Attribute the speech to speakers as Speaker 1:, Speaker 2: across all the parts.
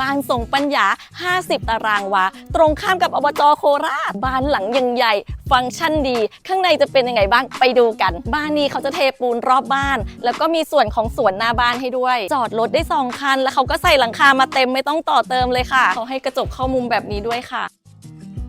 Speaker 1: บ้านทรงปัญญา 50 ตารางวา ตรงข้ามกับอบจโคราช บ้านหลังยังใหญ่ ฟังก์ชันดี ข้างในจะเป็นยังไงบ้างไปดูกัน บ้านนี้เขาจะเทปูนรอบบ้าน แล้วก็มีส่วนของสวนหน้าบ้านให้ด้วย จอดรถได้สองคัน แล้วเขาก็ใส่หลังคามาเต็มไม่ต้องต่อเติมเลยค่ะ เขาให้กระจกเข้ามุมแบบนี้ด้วยค่ะ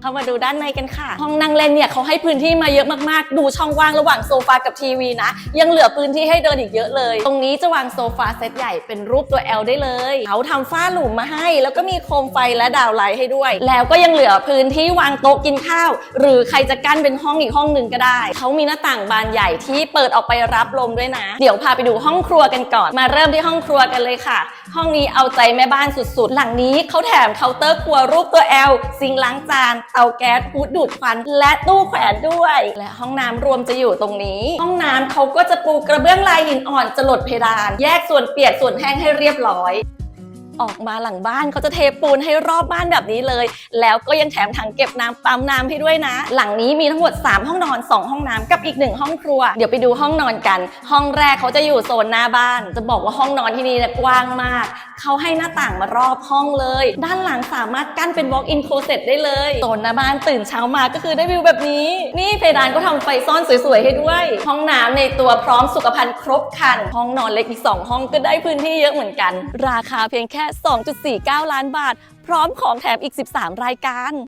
Speaker 1: เข้ามาดูด้านในกันค่ะ ห้องนั่งเล่นเนี่ยเขาให้พื้นที่มาเยอะมากๆ ดูช่องว่างระหว่างโซฟากับทีวีนะ ยังเหลือพื้นที่ให้เดินอีกเยอะเลย ตรงนี้จะวางโซฟาเซตใหญ่เป็นรูปตัว L ได้เลยเขาทำฝ้าหลุมมาให้ แล้วก็มีโคมไฟและดาวไลท์ให้ด้วย แล้วก็ยังเหลือพื้นที่วางโต๊ะกินข้าว หรือใครจะกั้นเป็นห้องอีกห้องหนึ่งก็ได้ เขามีหน้าต่างบานใหญ่ที่เปิดออกไปรับลมด้วยนะ เดี๋ยวพาไปดูห้องครัวกันก่อน มาเริ่มที่ห้องครัวกันเลยค่ะ ห้องนี้เอาใจแม่บ้านสุดๆ หลังนี้เขาแถมเคาน์เตอร์ครัวรูปตัว L ซิงล้างจานเตาแก๊สฮูดดูดควัน และตู้แขวนด้วย และห้องน้ำรวมจะอยู่ตรงนี้ ห้องน้ำเขาก็จะปูกระเบื้องลายหินอ่อนจะหลดเพดาน แยกส่วนเปียกส่วนแห้งให้เรียบร้อยออกมาหลังบ้านเขาจะเทปูนให้รอบบ้านแบบนี้เลย แล้วก็ยังแถมถังเก็บน้ำปั๊มน้ำให้ด้วยนะ หลังนี้มีทั้งหมด 3 ห้องนอน 2 ห้องน้ำกับอีก 1 ห้องครัว เดี๋ยวไปดูห้องนอนกัน ห้องแรกเขาจะอยู่โซนหน้าบ้าน จะบอกว่าห้องนอนที่นี่กว้างมากเขาให้หน้าต่างมารอบห้องเลย ด้านหลังสามารถกั้นเป็น walk in closet ได้เลยโซนหน้าบ้านตื่นเช้ามาก็คือได้วิวแบบนี้ นี่เพดานก็ทำไฟซ่อนสวยๆให้ด้วย ห้องน้ำในตัวพร้อมสุขภัณฑ์ครบครัน ห้องนอนเล็กอีก 2 ห้องก็ได้พื้นที่เยอะเหมือนกัน ราคาเพียงแค่ 2.49 ล้านบาท พร้อมของแถมอีก 13 รายการ